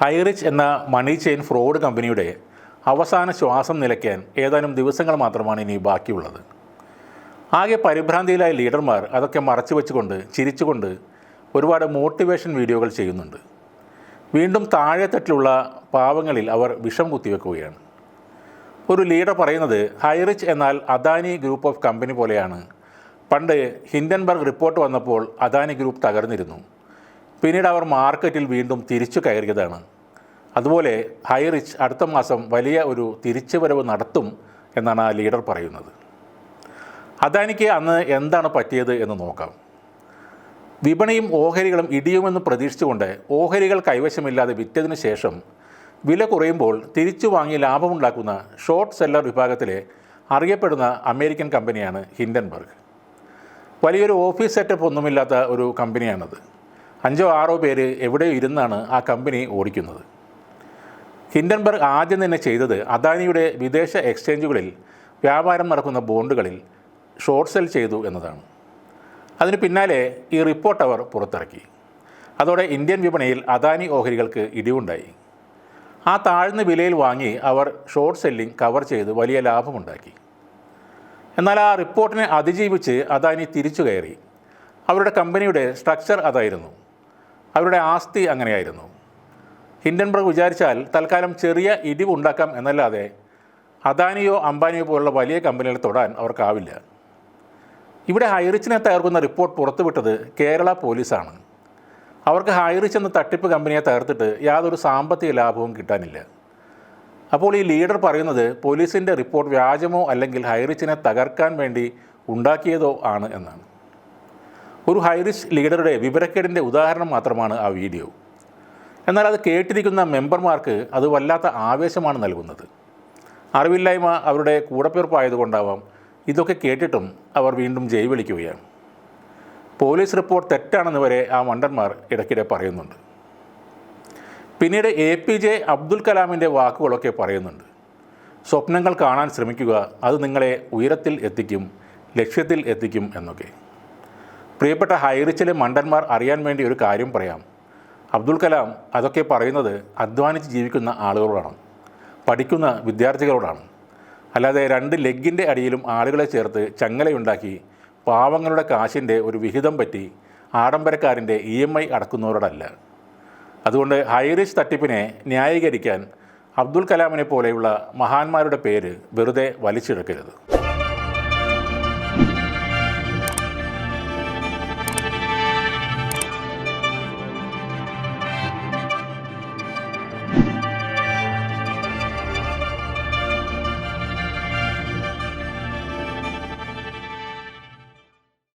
ഹൈറിച്ച് എന്ന മണി chain fraud കമ്പനിയുടെ അവസാന ശ്വാസം നിലയ്ക്കാൻ ഏതാനും ദിവസങ്ങൾ മാത്രമാണ് ഇനി ബാക്കിയുള്ളത്. ആകെ പരിഭ്രാന്തിയിലായ ലീഡർമാർ അതൊക്കെ മറച്ചു വെച്ചുകൊണ്ട് ചിരിച്ചുകൊണ്ട് ഒരുപാട് മോട്ടിവേഷൻ വീഡിയോകൾ ചെയ്യുന്നുണ്ട്. വീണ്ടും താഴെത്തട്ടിലുള്ള പാവങ്ങളിൽ അവർ വിഷം കുത്തിവെക്കുകയാണ്. ഒരു ലീഡർ പറയുന്നത് ഹൈറിച്ച് എന്നാൽ അദാനി ഗ്രൂപ്പ് ഓഫ് കമ്പനി പോലെയാണ്. പണ്ട് ഹിൻഡൻബർഗ് റിപ്പോർട്ട് വന്നപ്പോൾ അദാനി ഗ്രൂപ്പ് തകർന്നിരുന്നു. പിന്നീട് അവർ മാർക്കറ്റിൽ വീണ്ടും തിരിച്ചു കയറിയതാണ്. അതുപോലെ ഹൈറിച്ച് അടുത്ത മാസം വലിയ ഒരു തിരിച്ചുവരവ് നടത്തും എന്നാണ് ആ ലീഡർ പറയുന്നത്. അദാനിക്ക് അന്ന് എന്താണ് പറ്റിയത് എന്ന് നോക്കാം. വിപണിയും ഓഹരികളും ഇടിയുമെന്ന് പ്രതീക്ഷിച്ചുകൊണ്ട് ഓഹരികൾ കൈവശമില്ലാതെ വിറ്റതിന് ശേഷം വില കുറയുമ്പോൾ തിരിച്ചു വാങ്ങി ലാഭമുണ്ടാക്കുന്ന ഷോർട്ട് സെല്ലർ വിഭാഗത്തിലെ അറിയപ്പെടുന്ന അമേരിക്കൻ കമ്പനിയാണ് ഹിൻഡൻബർഗ്. വലിയൊരു ഓഫീസ് സെറ്റപ്പ് ഒന്നുമില്ലാത്ത ഒരു കമ്പനിയാണത്. അഞ്ചോ ആറോ പേര് എവിടെയോ ഇരുന്നാണ് ആ കമ്പനി ഓടിക്കുന്നത്? ഹിൻഡൻബർഗ് ആദ്യം തന്നെ ചെയ്തത് അദാനിയുടെ വിദേശ എക്സ്ചേഞ്ചുകളിൽ വ്യാപാരം നടക്കുന്ന ബോണ്ടുകളിൽ ഷോർട്ട് സെൽ ചെയ്തു എന്നതാണ്. അതിന് പിന്നാലെ ഈ റിപ്പോർട്ട് അവർ പുറത്തിറക്കി. അതോടെ ഇന്ത്യൻ വിപണിയിൽ അദാനി ഓഹരികൾക്ക് ഇടിവുണ്ടായി. ആ താഴ്ന്ന വിലയിൽ വാങ്ങി അവർ ഷോർട്ട് സെല്ലിംഗ് കവർ ചെയ്ത് വലിയ ലാഭമുണ്ടാക്കി. എന്നാൽ ആ റിപ്പോർട്ടിനെ അതിജീവിച്ച് അദാനി തിരിച്ചു കയറി. അവരുടെ കമ്പനിയുടെ സ്ട്രക്ചർ അതായിരുന്നു. അവരുടെ ആസ്തി അങ്ങനെയായിരുന്നു. ഹിൻഡൻബർഗ് വിചാരിച്ചാൽ തൽക്കാലം ചെറിയ ഇടിവുണ്ടാക്കാം എന്നല്ലാതെ അദാനിയോ അംബാനിയോ പോലുള്ള വലിയ കമ്പനികൾ തൊടാൻ അവർക്കാവില്ല. ഇവിടെ ഹൈറിച്ചിനെ തകർക്കുന്ന റിപ്പോർട്ട് പുറത്തുവിട്ടത് കേരള പോലീസാണ്. അവർക്ക് ഹൈറിച്ച് എന്ന തട്ടിപ്പ് കമ്പനിയെ തകർത്തിട്ട് യാതൊരു സാമ്പത്തിക ലാഭവും കിട്ടാനില്ല. അപ്പോൾ ഈ ലീഡർ പറയുന്നത് പോലീസിന്റെ റിപ്പോർട്ട് വ്യാജമോ അല്ലെങ്കിൽ ഹൈറിച്ചിനെ തകർക്കാൻ വേണ്ടി ഉണ്ടാക്കിയതോ ആണ് എന്നാണ്. ഒരു ഹൈറിസ്ക് ലീഡറുടെ വിവരക്കേടിന്റെ ഉദാഹരണം മാത്രമാണ് ആ വീഡിയോ എന്നാൽ അത് കേട്ടിരിക്കുന്ന മെമ്പർമാർക്ക് അത് വല്ലാത്ത ആവേശമാണ് നൽകുന്നത്. അറിവില്ലായ്മ അവരുടെ കൂടപ്പിറപ്പായതുകൊണ്ടാവാം ഇതൊക്കെ കേട്ടിട്ടും അവർ വീണ്ടും ജയ് വിളിക്കുകയാണ്. പോലീസ് റിപ്പോർട്ട് തെറ്റാണെന്ന് വരെ ആ മണ്ടന്മാർ ഇടയ്ക്കിടെ പറയുന്നുണ്ട്. പിന്നീട് എ പി ജെ അബ്ദുൽ കലാമിന്റെ വാക്കുകളൊക്കെ പറയുന്നുണ്ട്. സ്വപ്നങ്ങൾ കാണാൻ ശ്രമിക്കുക അത് നിങ്ങളെ ഉയരത്തിൽ എത്തിക്കും ലക്ഷ്യത്തിൽ എത്തിക്കും എന്നൊക്കെ. പ്രിയപ്പെട്ട ഹൈറിച്ചിലെ മണ്ടന്മാർ അറിയാൻ വേണ്ടി ഒരു കാര്യം പറയാം. അബ്ദുൽ കലാം അതൊക്കെ പറയുന്നത് അധ്വാനിച്ച് ജീവിക്കുന്ന ആളുകളോടാണ്. പഠിക്കുന്ന വിദ്യാർത്ഥികളോടാണ്. അല്ലാതെ രണ്ട് ലെഗിന്റെ അടിയിലും ആളുകളെ ചേർത്ത് ചങ്ങലയുണ്ടാക്കി പാവങ്ങളുടെ കാശിന്റെ ഒരു വിഹിതം പറ്റി ആഡംബരക്കാരന്റെ ഇ എം ഐ അടക്കുന്നവരോടല്ല. അതുകൊണ്ട് ഹൈറിച്ച് തട്ടിപ്പിനെ ന്യായീകരിക്കാൻ അബ്ദുൽ കലാമിനെ പോലെയുള്ള മഹാന്മാരുടെ പേര് വെറുതെ വലിച്ചിഴക്കരുത്.